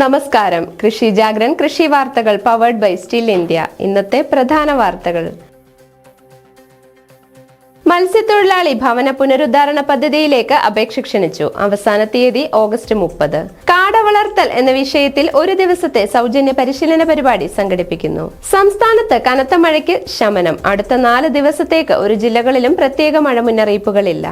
നമസ്കാരം. കൃഷി ജാഗ്രൻ കൃഷി വാർത്തകൾ പവേർഡ് ബൈ സ്റ്റിൽ ഇന്ത്യ ഇന്നത്തെ പ്രധാന വാർത്തകൾ. മത്സ്യത്തൊഴിലാളി ഭവന പുനരുദ്ധാരണ പദ്ധതിയിലേക്ക് അപേക്ഷ ക്ഷണിച്ചു. അവസാന തീയതി ഓഗസ്റ്റ് മുപ്പത്. കാട വളർത്തൽ എന്ന വിഷയത്തിൽ ഒരു ദിവസത്തെ സൗജന്യ പരിശീലന പരിപാടി സംഘടിപ്പിക്കുന്നു. സംസ്ഥാനത്ത് കനത്ത മഴയ്ക്ക് ശമനം. അടുത്ത നാല് ദിവസത്തേക്ക് ഒരു ജില്ലകളിലും പ്രത്യേക മഴ മുന്നറിയിപ്പുകളില്ല.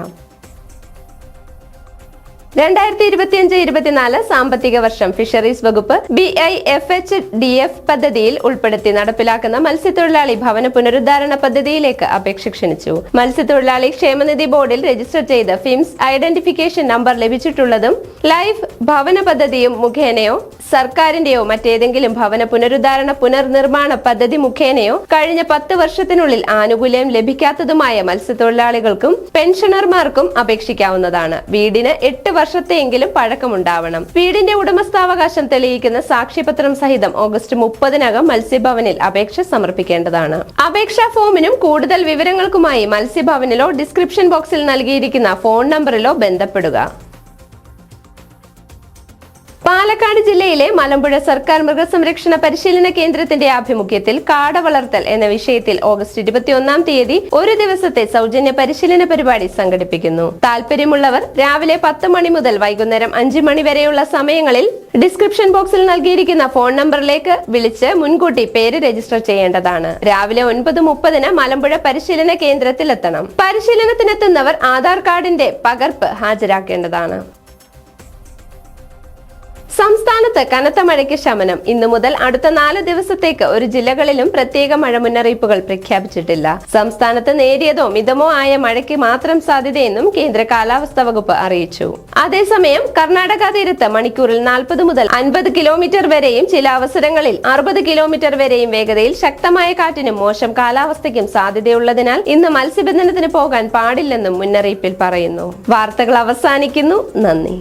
രണ്ടായിരത്തി ഇരുപത്തിയഞ്ച് ഇരുപത്തിനാല് സാമ്പത്തിക വർഷം ഫിഷറീസ് വകുപ്പ് B I F H D F പദ്ധതിയിൽ ഉൾപ്പെടുത്തി നടപ്പിലാക്കുന്ന മത്സ്യത്തൊഴിലാളി ഭവന പുനരുദ്ധാരണ പദ്ധതിയിലേക്ക് അപേക്ഷ ക്ഷണിച്ചു. മത്സ്യത്തൊഴിലാളി ക്ഷേമനിധി ബോർഡിൽ രജിസ്റ്റർ ചെയ്ത ഫിംസ് ഐഡന്റിഫിക്കേഷൻ നമ്പർ ലഭിച്ചിട്ടുള്ളതും ലൈഫ് ഭവന പദ്ധതിയും മുഖേനയോ സർക്കാരിന്റെയോ മറ്റേതെങ്കിലും ഭവന പുനരുദ്ധാരണ പുനർനിർമ്മാണ പദ്ധതി മുഖേനയോ കഴിഞ്ഞ പത്ത് വർഷത്തിനുള്ളിൽ ആനുകൂല്യം ലഭിക്കാത്തതുമായ മത്സ്യത്തൊഴിലാളികൾക്കും പെൻഷനർമാർക്കും അപേക്ഷിക്കാവുന്നതാണ്. വീടിന് എട്ട് വർഷത്തെയെങ്കിലും പഴക്കമുണ്ടാവണം. വീടിന്റെ ഉടമസ്ഥാവകാശം തെളിയിക്കുന്ന സാക്ഷ്യപത്രം സഹിതം ഓഗസ്റ്റ് മുപ്പതിനകം മത്സ്യഭവനിൽ അപേക്ഷ സമർപ്പിക്കേണ്ടതാണ്. അപേക്ഷാ ഫോമിനും കൂടുതൽ വിവരങ്ങൾക്കുമായി മത്സ്യഭവനിലോ ഡിസ്ക്രിപ്ഷൻ ബോക്സിൽ നൽകിയിരിക്കുന്ന ഫോൺ നമ്പറിലോ ബന്ധപ്പെടുക. പാലക്കാട് ജില്ലയിലെ മലമ്പുഴ സർക്കാർ മൃഗസംരക്ഷണ പരിശീലന കേന്ദ്രത്തിന്റെ ആഭിമുഖ്യത്തിൽ കാട വളർത്തൽ എന്ന വിഷയത്തിൽ ഓഗസ്റ്റ് ഇരുപത്തിയൊന്നാം തീയതി ഒരു ദിവസത്തെ സൗജന്യ പരിശീലന പരിപാടി സംഘടിപ്പിക്കുന്നു. താൽപര്യമുള്ളവർ രാവിലെ പത്ത് മണി മുതൽ വൈകുന്നേരം അഞ്ച് മണി വരെയുള്ള സമയങ്ങളിൽ ഡിസ്ക്രിപ്ഷൻ ബോക്സിൽ നൽകിയിരിക്കുന്ന ഫോൺ നമ്പറിലേക്ക് വിളിച്ച് മുൻകൂട്ടി പേര് രജിസ്റ്റർ ചെയ്യേണ്ടതാണ്. രാവിലെ ഒൻപത് മുപ്പതിന് മലമ്പുഴ പരിശീലന കേന്ദ്രത്തിൽ എത്തണം പരിശീലനത്തിനെത്തുന്നവർ ആധാർ കാർഡിന്റെ പകർപ്പ് ഹാജരാക്കേണ്ടതാണ്. സംസ്ഥാനത്ത് കനത്ത മഴയ്ക്ക് ശമനം. ഇന്നു മുതൽ അടുത്ത നാല് ദിവസത്തേക്ക് ഒരു ജില്ലകളിലും പ്രത്യേക മഴ മുന്നറിയിപ്പുകൾ പ്രഖ്യാപിച്ചിട്ടില്ല. സംസ്ഥാനത്ത് നേരിയതോ മിതമോ ആയ മഴയ്ക്ക് മാത്രം സാധ്യതയെന്നും കേന്ദ്ര കാലാവസ്ഥാ വകുപ്പ് അറിയിച്ചു. അതേസമയം കർണാടക തീരത്ത് മണിക്കൂറിൽ നാൽപ്പത് മുതൽ അൻപത് കിലോമീറ്റർ വരെയും ചില അവസരങ്ങളിൽ അറുപത് കിലോമീറ്റർ വരെയും വേഗതയിൽ ശക്തമായ കാറ്റിനും മോശം കാലാവസ്ഥയ്ക്കും സാധ്യതയുള്ളതിനാൽ ഇന്ന് മത്സ്യബന്ധനത്തിന് പോകാൻ പാടില്ലെന്നും മുന്നറിയിപ്പിൽ പറയുന്നു. വാർത്തകൾ അവസാനിക്കുന്നു. നന്ദി.